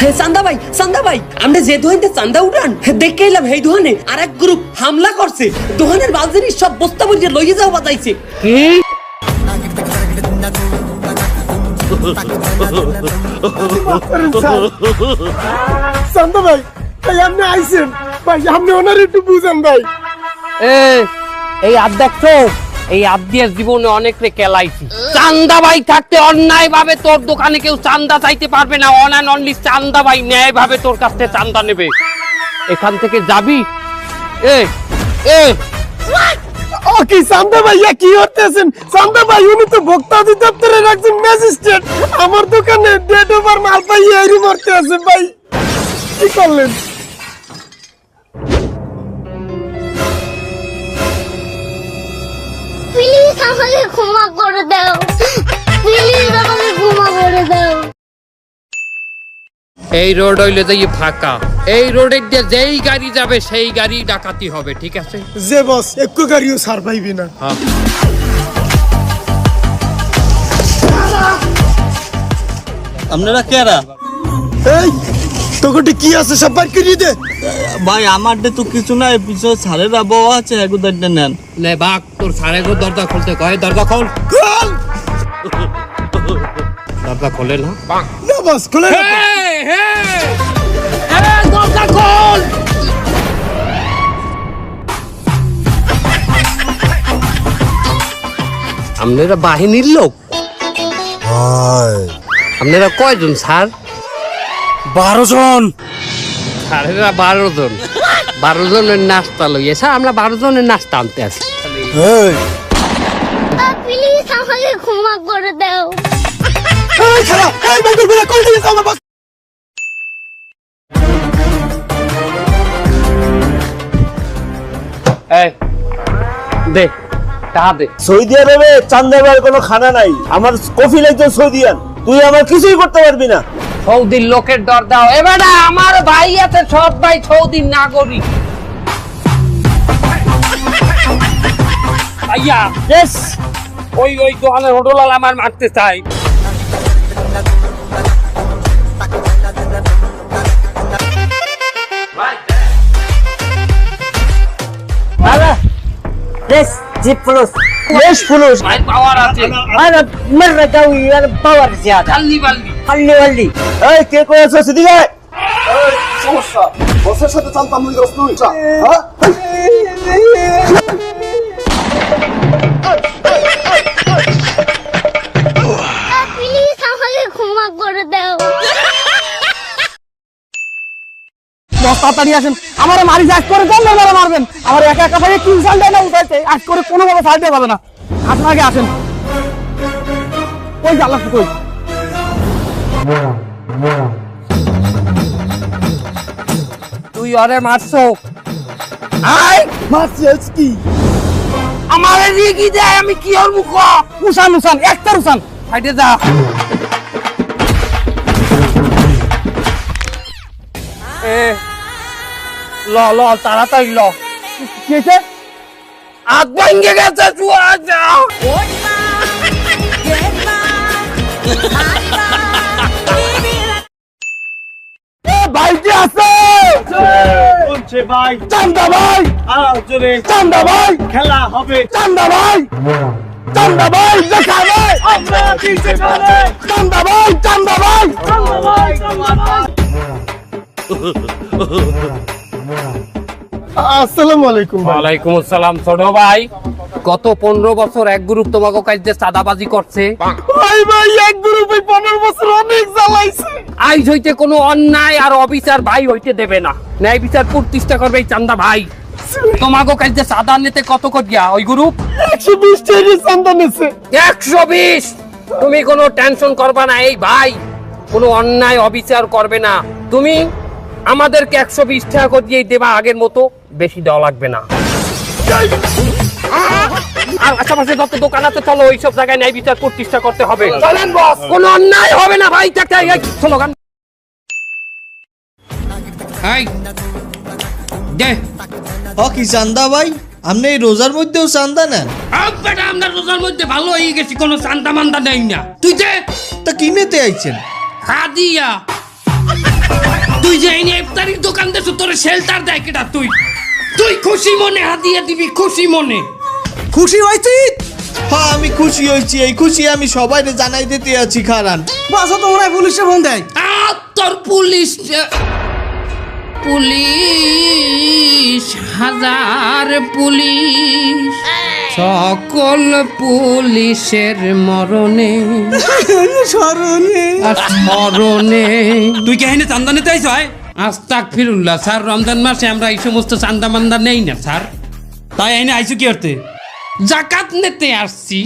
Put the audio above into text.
হে চান্দা ভাই চান্দা ভাই আমরা যে দোহানতে চান্দা উঠান দেখে এলাম এই দোহানে আর এক গ্রুপ হামলা করছে। দোহানের জিনিস সব বস্তা বুঝে লইয়ে যাও বাজাইছে। শান্ত ভাই ভাই আপনি আইছেন। ভাই আপনি ওনার একটু বুঝেন ভাই। এই আদ দেখছ এই আদ দিয়ে জীবনে অনেক রে কেলাইছি। চান্দা ভাই থাকতে অন্যায় ভাবে তোর দোকানে কেউ চান্দা চাইতে পারবে না, অন অ্যান্ড অনলি চান্দা ভাই ন্যায় ভাবে তোর কাছ থেকে চান্দা নেবে। এখান থেকে যাবি? এ এ। ও কি শান্ত ভাইয়া কি করতেছেন? শান্ত ভাই উনি তো ভোক্তা অধিদপ্তরের একজন ম্যাজিস্ট্রেট। আমার দোকানে ডেট ওভার মাল পাইয়ে এরি মরতে আছে, ভাই। কি করলেন? আমাকে ক্ষমা করে দাও। প্লিজ আমাকে ক্ষমা করে দাও। এই রোড হইলে যে ফাঁকা। এই রোডের দিয়ে যেই গাড়ি যাবে সেই গাড়ি ডাকাতি হবে ঠিক আছে? যে বস একটু গাড়িও সার পাইবি না। হ্যাঁ। আপনারা কেরা? এই তোকে কি আছে সব বার করিয়ে দে। ভাই আমার তো কিছু নাই পিছনে সারের আবহাওয়া আছে এগুদারটা নেন। নে বাঘ তোর সাড়ে গো দরজা খুলতে কয়? দরজা খোল। খোল! দরজা খোলে না? না বস খুলে না। হেই! এ, দরজা খোল! আপনারা বাহিনীর লোক। আপনারা কয়জন স্যার? বারো জন। বারো জন। বারো জনের নাস্তা লইয়ে স্যার আমরা বারো জনের নাস্তা আনতে আসি। প্লিজ আমাকে ক্ষমা করে দাও। দে সৌদি আরবে চান্দাবার কোনো খানা নাই। আমার কফি লাগতো সৌদিয়ান। তুই আমার কিছুই করতে পারবি না। সৌদির লোকের দর দাও এবারে আমার ভাই আছে সব ভাই সৌদির নাগরিক ভাইয়া ইয়েস ওই ওই দোকানের হোটেল আমার মারতে চাই يس جيب فلوس ليش فلوس؟ ভাই পাওয়ার আছে انا مره قوي انا باور زياده খাল্লি বাল্লি হাল্লি হাল্লি এই কে করেছ সেদিকে। সমস্যা। বসের সাথে চান্তাম তুই হ্যাঁ? তাড়াতাড়ি আসেন। আমার মারি আজ করে কোন ধরে মারবেন? আমার একা একা ভাই তিন সাল না উঠাইছে। করে কোনোভাবে সাইডে পাবে না। আপনাকে আসেন। ওই জ্বালাস কই? তুই অরে মারছো। আই মারছি আজ কি? আমার রিগি দেয় আমি কি ওর মুখ? উসান উসান একটা উসান হাইটে যা। এ ল ল তাড়াতাড়ি ল। কি হয়েছে হাত ভেঙে গেছে চুয়া যা। ভাইটি আছে। বলছে ভাই? চান্দা ভাই আর জোরে। চান্দা ভাই খেলা হবে। চান্দা ভাই চান্দা ভাই দেখা ভাই আমরা দিতে পারে চান্দা ভাই চান্দা ভাই আসসালামু আলাইকুম ভাই। ওয়ালাইকুম আসসালাম ছোট ভাই। গত পনেরো বছর এক গ্রুপ তোমাকে কাজে চাঁদাবাজি করছে। ভাই ভাই এক গ্রুপে পনেরো বছর অনেক জ্বালাইছে। আইজ হইতে কোনো অন্যায় আর অবিচার ভাই হইতে দেবে না। ন্যায় বিচার প্রতিষ্ঠা করবে এই চান্দা ভাই। তোমাকে কাজে চাঁদা নিতে কত ওই গ্রুপ? একশো বিশ নিছে। একশো বিশ? তুমি কোনো টেনশন করবা না এই ভাই। কোনো অন্যায় অবিচার করবে না। তুমি আমাদেরকে একশো বিশ টাকা করে দিয়ে দেবা আগের মতো। বেশি দেওয়া লাগবে না। আশেপাশে যত দোকান আছে চলো ওইসব জায়গায় ন্যায় বিচার প্রতিষ্ঠা করতে হবে। চলেন বস। কোনো অন্যায় হবে না ভাই। দে। হ কি চান্দা ভাই? আপনি এই রোজার মধ্যেও চান্দা নেন? বেটা আমরা রোজার মধ্যে ভালো হয়ে গেছি কোনো চান্দা মান্দা নেই না। তুই দে তা কিনেতে আইছেন? হাদিয়া। তুই যে এই ইফতারির দোকান দেছো তোর শেল্টার দেয় কেটা তুই? তুই খুশি মনে হাতিয়ে দিবি খুশি মনে। খুশি হয়েছি? হ্যাঁ আমি খুশি হয়েছি। এই খুশি আমি সবাই জানাই দিতে আছি খারান। বাসা তো হয় পুলিশে ফোন দেয়। আর তোর পুলিশ পুলিশ হাজার পুলিশ সকল পুলিশের মরণে। স্মরণে। আর স্মরণে তুই কে হেনে চান্দা নিতে আইস হয় আস্তাক ফিরুল্লাহ স্যার রমজান মাসে আমরা এই সমস্ত চান্দা মান্দা নেই না স্যার। তাই এনে আইসু কি করতে? জাকাত নিতে আসছি।